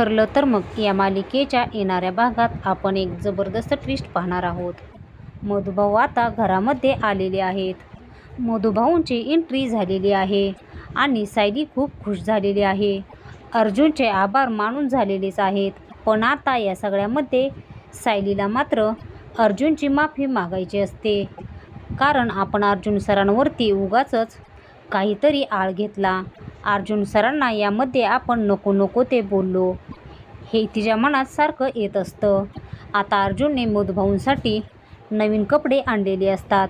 ठरलं तर मग या मालिकेच्या येणाऱ्या भागात आपण एक जबरदस्त ट्विस्ट पाहणार आहोत. मधुभाऊ आता घरामध्ये आलेले आहेत. मधुभाऊंची एंट्री झालेली आहे आणि सायली खूप खुश झालेली आहे. अर्जुनचे आभार मानून झालेलेच आहेत. पण आता या सगळ्यामध्ये सायलीला मात्र अर्जुनची माफी मागायची असते. कारण आपण अर्जुन सरांवरती उगाचच काहीतरी आळ घेतला. अर्जुन सरांना यामध्ये आपण नको नको ते बोललो. हे तिच्या मनात सारखं येत असतं. आता अर्जुनने मधुभाऊंसाठी नवीन कपडे आणलेले असतात.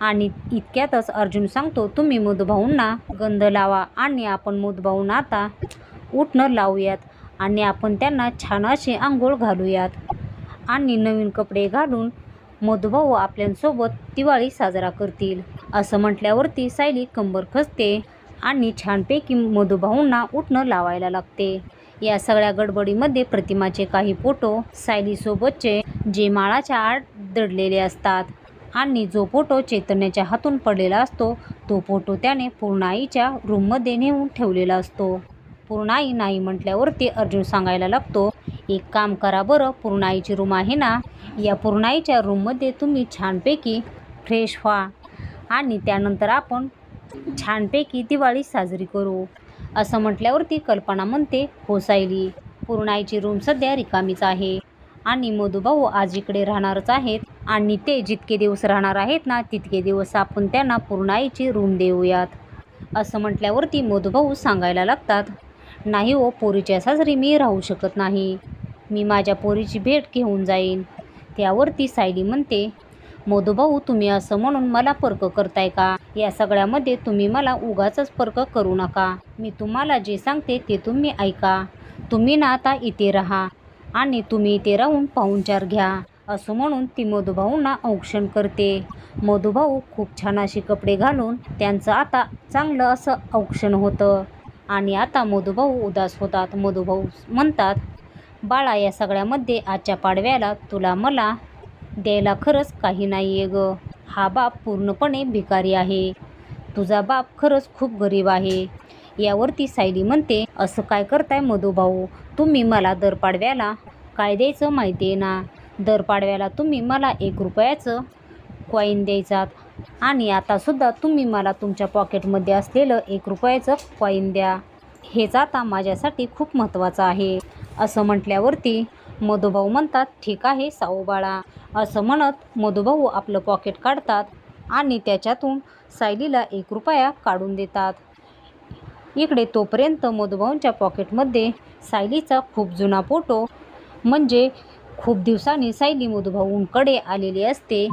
आणि इतक्यातच अर्जुन सांगतो तुम्ही मधुभाऊंना गंध लावा आणि आपण मधुभाऊंना आता उठणं लावूयात आणि आपण त्यांना छान असे आंघोळ घालूयात. आणि नवीन कपडे घालून मधुभाऊ आपल्यासोबत दिवाळी साजरा करतील. असं म्हटल्यावरती सायली कंबर खचते. आणि छानपैकी मधुभाऊंना उठणं लावायला लागते. या सगळ्या गडबडीमध्ये प्रतिमाचे काही फोटो सायलीसोबतचे जे माळाच्या आड दडलेले असतात. आणि जो फोटो चैतन्याच्या हातून पडलेला असतो तो फोटो त्याने पूर्णाईच्या रूममध्ये नेऊन ठेवलेला असतो. पूर्णाई नाही म्हटल्यावरती अर्जुन सांगायला लागतो एक काम करा बरं पूर्णाईची रूम आहे ना? या पूर्णाईच्या रूममध्ये तुम्ही छानपैकी फ्रेश व्हा. आणि त्यानंतर आपण छानपैकी दिवाळी साजरी करू. असं म्हटल्यावरती कल्पना म्हणते हो सायली पूर्णाईची रूम सध्या रिकामीच आहे. आणि मधुभाऊ आज इकडे राहणारच आहेत. आणि ते जितके दिवस राहणार आहेत ना तितके दिवस आपण त्यांना पूर्णाईची रूम देऊयात. असं म्हटल्यावरती मधुभाऊ सांगायला लागतात नाही हो पोरीच्या साजरी मी राहू शकत नाही. मी माझ्या पोरीची भेट घेऊन जाईन. त्यावरती सायली म्हणते मधुभाऊ तुम्ही असं म्हणून मला पर्क करताय का? या सगळ्यामध्ये तुम्ही मला उगाचच पर्क करू नका. मी तुम्हाला जे सांगते ते तुम्ही ऐका. तुम्ही ना आता इथे राहा आणि तुम्ही इथे राहून पाहुणचार घ्या. असं म्हणून ती मधुभाऊंना औक्षण करते. मधुभाऊ खूप छान असे कपडे घालून त्यांचं आता चांगलं असं औक्षण होतं. आणि आता मधुभाऊ उदास होतात. मधुभाऊ म्हणतात बाळा या सगळ्यामध्ये आजच्या पाडव्याला तुला मला द्यायला खरंच काही नाही आहे ग. हा बाप पूर्णपणे भिकारी आहे. तुझा बाप खरंच खूप गरीब आहे. यावरती सायली म्हणते असं काय करताय मधुभाऊ? तुम्ही मला दर पाडव्याला काय द्यायचं माहिती आहे ना? दर पाडव्याला तुम्ही मला एक रुपयाचं कॉईन द्यायचात. आणि आतासुद्धा तुम्ही मला तुमच्या पॉकेटमध्ये असलेलं एक रुपयाचं कॉईन द्या. हेच आता माझ्यासाठी खूप महत्त्वाचं आहे. असं म्हटल्यावरती मधुभाऊ म्हणतात ठीक आहे साऊ बाळा. असं म्हणत मधुभाऊ आपलं पॉकेट काढतात आणि त्याच्यातून सायलीला एक रुपया काढून देतात. इकडे तोपर्यंत मधुभाऊंच्या पॉकेटमध्ये सायलीचा खूप जुना फोटो म्हणजे खूप दिवसांनी सायली मधुभाऊंकडे आलेली असते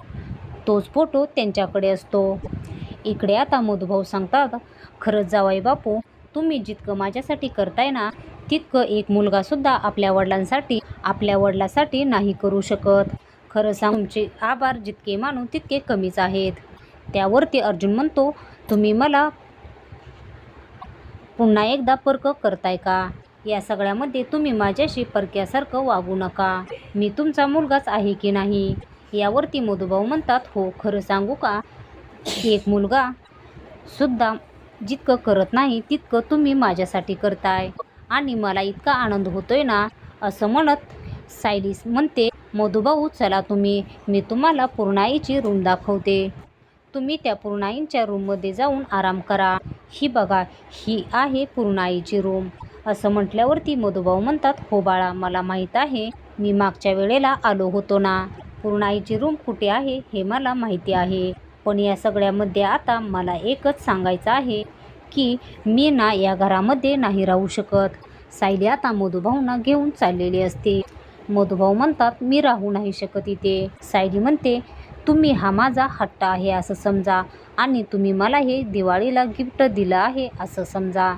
तोच फोटो त्यांच्याकडे असतो. इकडे आता मधुभाऊ सांगतात खरंच जावाई बापू तुम्ही जितकं माझ्यासाठी करताय ना तितकं एक मुलगासुद्धा आपल्या वडिलांसाठी आपल्या वडिलासाठी नाही करू शकत. खरं सांग तुमचे आभार जितके मानू तितके कमीच आहेत. त्यावरती अर्जुन म्हणतो तुम्ही मला पुन्हा एकदा पर्क करताय का? या सगळ्यामध्ये तुम्ही माझ्याशी परक्यासारखं वागू नका. मी तुमचा मुलगाच आहे की नाही? यावरती मधुभाऊ म्हणतात हो खरं सांगू का? एक मुलगा सुद्धा जितकं करत नाही तितकं तुम्ही माझ्यासाठी करताय. आणि मला इतका आनंद होतोय ना असं म्हणत सायलीस म्हणते मधुभाऊ चला तुम्ही मी तुम्हाला पूर्णाईची रूम दाखवते. तुम्ही त्या पूर्णाईंच्या रूममध्ये जाऊन आराम करा. ही बघा ही आहे पूर्णाईची रूम असं म्हटल्यावरती मधुभाऊ म्हणतात हो बाळा मला माहीत आहे मी मागच्या वेळेला आलो होतो ना. पूर्णाईची रूम कुठे आहे हे मला माहिती आहे. पण या सगळ्यामध्ये आता मला एकच सांगायचं आहे की मी ना या घरामध्ये नाही राहू शकत. सायली आता मधुभाऊंना घेऊन चाललेली असते. मधुभाऊ म्हणतात मी राहू नाही शकत इथे. सायली म्हणते तुम्ही हा माझा हट्ट आहे असं समजा आणि तुम्ही मला हे दिवाळीला गिफ्ट दिलं आहे असं समजा.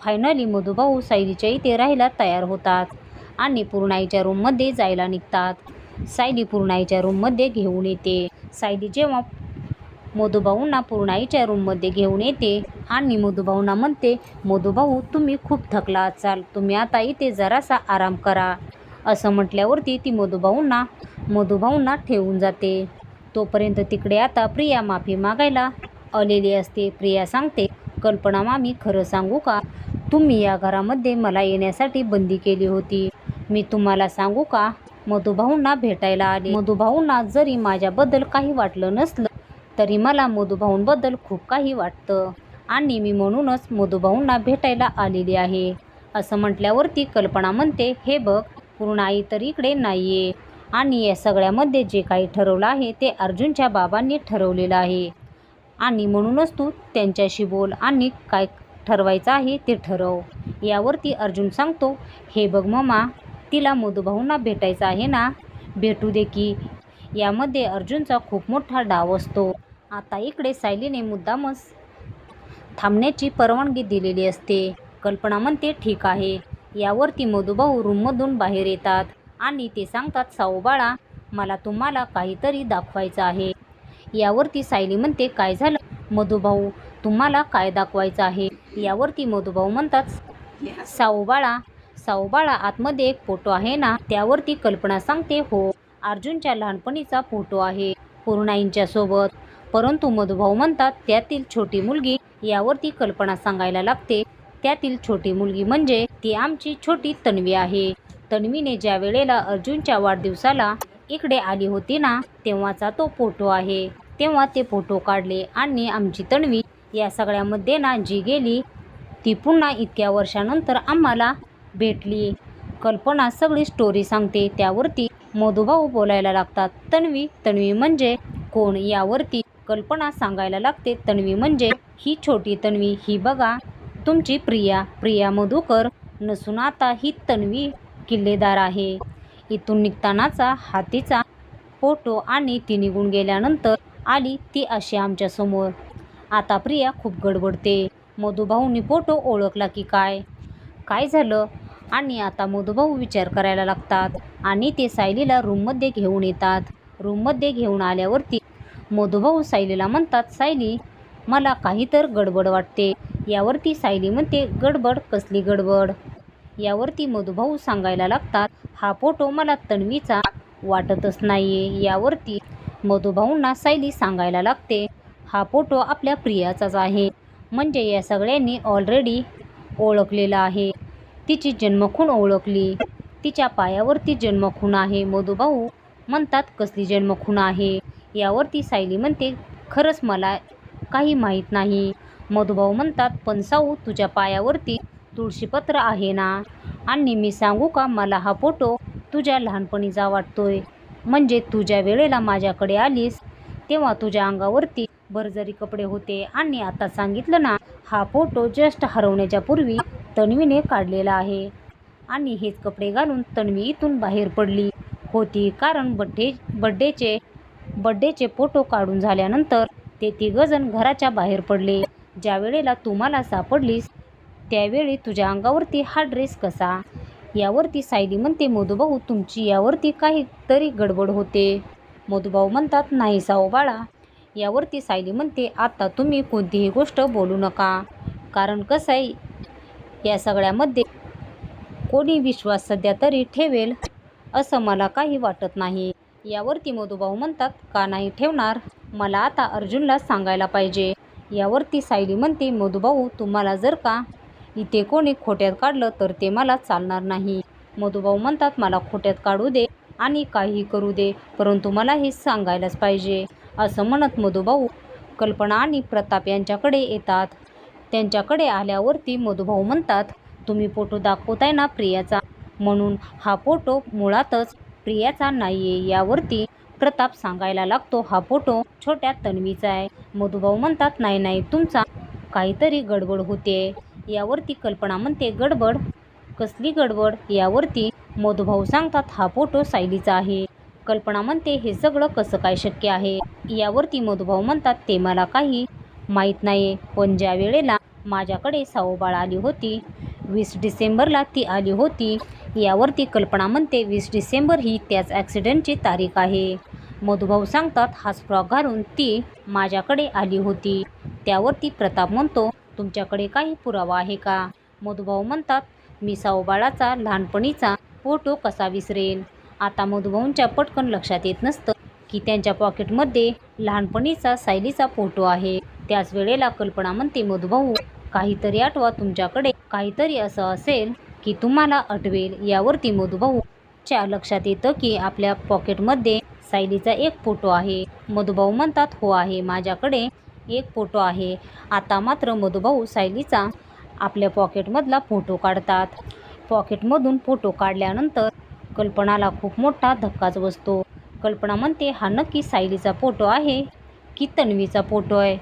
फायनली मधुभाऊ सायलीच्या इथे राहायला तयार होतात आणि पूर्णाईच्या रूममध्ये जायला निघतात. सायली पूर्णाईच्या रूममध्ये घेऊन येते. सायली जेव्हा मधुभाऊंना पूर्णाईच्या रूममध्ये घेऊन येते. आणि मोदूभाऊंना म्हणते मधुभाऊ तुम्ही खूप थकला असाल. तुम्ही आता इथे जरासा आराम करा. असं म्हटल्यावरती ती मधुभाऊंना मधुभाऊंना ठेवून जाते. तोपर्यंत तिकडे आता प्रिया माफी मागायला आलेली असते. प्रिया सांगते कल्पना मामी खरं सांगू का? तुम्ही या घरामध्ये मला येण्यासाठी बंदी केली होती. मी तुम्हाला सांगू का? मधुभाऊंना भेटायला आले. मधुभाऊंना जरी माझ्याबद्दल काही वाटलं नसलं तरी मला मधुभाऊंबद्दल खूप काही वाटतं. आणि मी म्हणूनच मधुभाऊंना भेटायला आलेली आहे. असं म्हटल्यावरती कल्पना म्हणते हे बघ पूर्ण आई तर इकडे नाही आहे आणि या सगळ्यामध्ये जे काही ठरवलं आहे ते अर्जुनच्या बाबांनी ठरवलेलं आहे. आणि म्हणूनच तू त्यांच्याशी बोल आणि काय ठरवायचं आहे ते ठरव. यावरती अर्जुन सांगतो हे बघ ममा तिला मधुभाऊंना भेटायचं आहे ना? भेटू दे की यामध्ये अर्जुनचा खूप मोठा डाव असतो. आता इकडे सायलीने मुद्दामच थांबण्याची परवानगी दिलेली असते. कल्पना म्हणते ठीक आहे. यावरती मधुभाऊ रूममधून बाहेर येतात आणि ते सांगतात साऊबाळा मला तुम्हाला काहीतरी दाखवायचं आहे. यावरती सायली म्हणते काय झालं? मधुभाऊ तुम्हाला काय दाखवायचं आहे? यावरती मधुभाऊ म्हणतात साऊबाळा साऊबाळा आतमध्ये एक फोटो आहे ना त्यावरती कल्पना सांगते हो. अर्जुनच्या लहानपणीचा फोटो आहे. पूर्णाईंच्या सोबत. परंतु मधुभाऊ म्हणतात त्यातील छोटी मुलगी यावरती कल्पना सांगायला लागते. त्यातील छोटी मुलगी म्हणजे ती आमची छोटी तन्वी आहे. तन्वीने ज्या वेळेला अर्जुनच्या वाढदिवसाला इकडे आली होती ना तेव्हाचा तो फोटो आहे. तेव्हा ते फोटो काढले आणि आमची तन्वी या सगळ्यामध्ये ना जी गेली ती पुन्हा इतक्या वर्षानंतर आम्हाला भेटली. कल्पना सगळी स्टोरी सांगते. त्यावरती मधुभाऊ बोलायला लागतात. तन्वी तन्वी म्हणजे कोण यावरती कल्पना सांगायला लागते. तन्वी म्हणजे ही छोटी तन्वी. ही बघा तुमची प्रिया. प्रिया मधुकर. नसून आता ही तन्वी किल्लेदार आहे. इथून निघतानाचा हातीचा फोटो आणि ती निघून गेल्यानंतर आली ती अशी आमच्यासमोर आता प्रिया खूप गडबडते. मधुभाऊंनी फोटो ओळखला की काय? काय झालं? आणि आता मधुभाऊ विचार करायला लागतात आणि ते सायलीला रूममध्ये घेऊन येतात. रूममध्ये घेऊन आल्यावरती मधुभाऊ सायलीला म्हणतात सायली मला काही तर गडबड वाटते. यावरती सायली म्हणते गडबड? कसली गडबड? यावरती मधुभाऊ सांगायला लागतात हा फोटो मला तन्वीचा वाटतच नाहीये. यावरती मधुभाऊंना सायली सांगायला लागते हा फोटो आपल्या प्रियाचाच आहे. म्हणजे या सगळ्यांनी ऑलरेडी ओळखलेला आहे. तिची जन्मखूण ओळखली. तिच्या पायावरती जन्मखूण आहे. मधुभाऊ म्हणतात कसली जन्मखूण आहे? यावरती सायली म्हणते खरंच मला काही माहीत नाही. मधुभाऊ म्हणतात पण साऊ तुझ्या पायावरती तुळशीपत्र आहे ना? आणि मी सांगू का मला हा फोटो तुझ्या लहानपणीचा वाटतोय. म्हणजे तुझ्या वेळेला माझ्याकडे आलीस तेव्हा तुझ्या अंगावरती भरजरी कपडे होते. आणि आता सांगितलं ना हा फोटो जस्ट हरवण्याच्या पूर्वी तन्वीने काढलेला आहे. आणि हेच कपडे घालून तन्वी इथून बाहेर पडली. होती कारण बड्डे बड्डेचे बड्डेचे फोटो काढून झाल्यानंतर ते तिघजण घराच्या बाहेर पडले. ज्या वेळेला तुम्हाला सापडलीस त्यावेळी तुझ्या अंगावरती हा ड्रेस कसा? यावरती सायली म्हणते मधुभाऊ तुमची यावरती काहीतरी गडबड होते. मधुभाऊ म्हणतात नाही साओ बाळा. यावरती सायली म्हणते आता तुम्ही कोणतीही गोष्ट बोलू नका. कारण कसं आहे या सगळ्यामध्ये कोणी विश्वास सध्या तरी ठेवेल असं मला काही वाटत नाही. यावरती मधुभाऊ म्हणतात का नाही ठेवणार? मला आता अर्जुनला सांगायला पाहिजे. यावरती सायली म्हणते मधुभाऊ तुम्हाला जर का इथे कोणी खोट्यात काढलं तर ते मला चालणार नाही. मधुभाऊ म्हणतात मला खोट्यात काढू दे आणि काहीही करू दे परंतु मला हे सांगायलाच पाहिजे. असं म्हणत मधुभाऊ कल्पना आणि प्रताप यांच्याकडे येतात. त्यांच्याकडे आल्यावरती मधुभाऊ म्हणतात तुम्ही फोटो दाखवताय ना प्रियाचा? म्हणून हा फोटो मुळातच प्रियाचा नाही आहे यावरती प्रताप सांगायला लागतो हा फोटो छोट्या तन्वीचा आहे. मधुभाऊ म्हणतात नाही नाही तुमचा काहीतरी गडबड होते. यावरती कल्पना म्हणते गडबड? कसली गडबड? यावरती मधुभाऊ सांगतात हा फोटो सायलीचा आहे. कल्पना म्हणते हे सगळं कसं काय शक्य आहे? यावरती मधुभाऊ म्हणतात ते मला काही माहीत नाही पण ज्या वेळेला माझ्याकडे सावबाळ आली होती वीस डिसेंबरला ती आली होती यावरती कल्पना म्हणते वीस डिसेंबर ही त्याच ॲक्सिडेंटची तारीख आहे. मधुभाऊ सांगतात हा फ्रॉक घालून ती माझ्याकडे आली होती. त्यावरती प्रताप म्हणतो तुमच्याकडे काही पुरावा आहे का? मधुभाऊ म्हणतात मी सावबाळाचा लहानपणीचा फोटो कसा विसरेन? आता मधुभाऊंच्या पटकन लक्षात येत नसतं की त्यांच्या पॉकेटमध्ये लहानपणीचा सायलीचा फोटो आहे. त्याच वेळेला कल्पना म्हणते मधुभाऊ काहीतरी आठवा तुमच्याकडे. काहीतरी असं असेल की तुम्हाला आठवेल. यावरती मधुभाऊच्या लक्षात येतं की आपल्या पॉकेटमध्ये सायलीचा एक फोटो आहे. मधुभाऊ म्हणतात हो आहे माझ्याकडे एक फोटो आहे. आता मात्र मधुभाऊ सायलीचा आपल्या पॉकेटमधला फोटो काढतात. पॉकेटमधून फोटो काढल्यानंतर कल्पनाला खूप मोठा धक्काच बसतो. कल्पना म्हणते हा नक्की सायलीचा फोटो आहे की तन्वीचा फोटो आहे?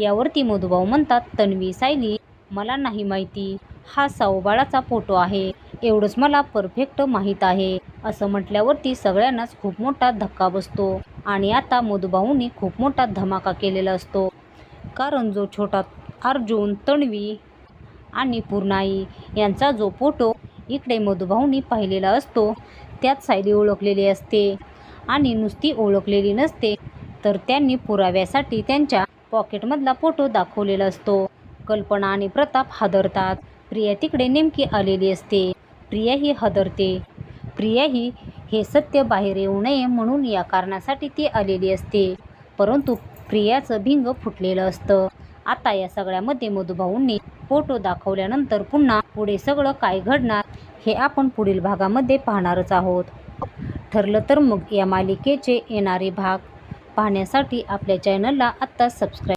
यावरती मधुभाऊ म्हणतात तन्वी सायली मला नाही माहिती. हा सावबाळाचा फोटो आहे. एवढंच मला परफेक्ट माहीत आहे. असं म्हटल्यावरती सगळ्यांनाच खूप मोठा धक्का बसतो. आणि आता मधुभाऊंनी खूप मोठा धमाका केलेला असतो. कारण जो छोटा अर्जुन तन्वी आणि पूर्णाई यांचा जो फोटो इकडे मधुभाऊंनी पाहिलेला असतो त्यात सायली ओळखलेली असते. आणि नुसती ओळखलेली नसते तर त्यांनी पुराव्यासाठी त्यांच्या पॉकेटमधला फोटो दाखवलेला असतो. कल्पना आणि प्रताप हादरतात. प्रिया तिकडे नेमकी आलेली असते. प्रिया ही हादरते. प्रिया ही हे सत्य बाहेर येऊ नये म्हणून या कारणासाठी ती आलेली असते. परंतु प्रियाचं भिंग फुटलेलं असतं. आता या सगळ्यामध्ये मधुभाऊंनी फोटो दाखवल्यानंतर पुन्हा पुढे सगळं काय घडणार हे आपण पुढील भागामध्ये पाहणारच आहोत. ठरलं तर मग या मालिकेचे येणारे भाग. पाहण्यासाठी आपल्या चॅनलला आत्ताच सबस्क्राईब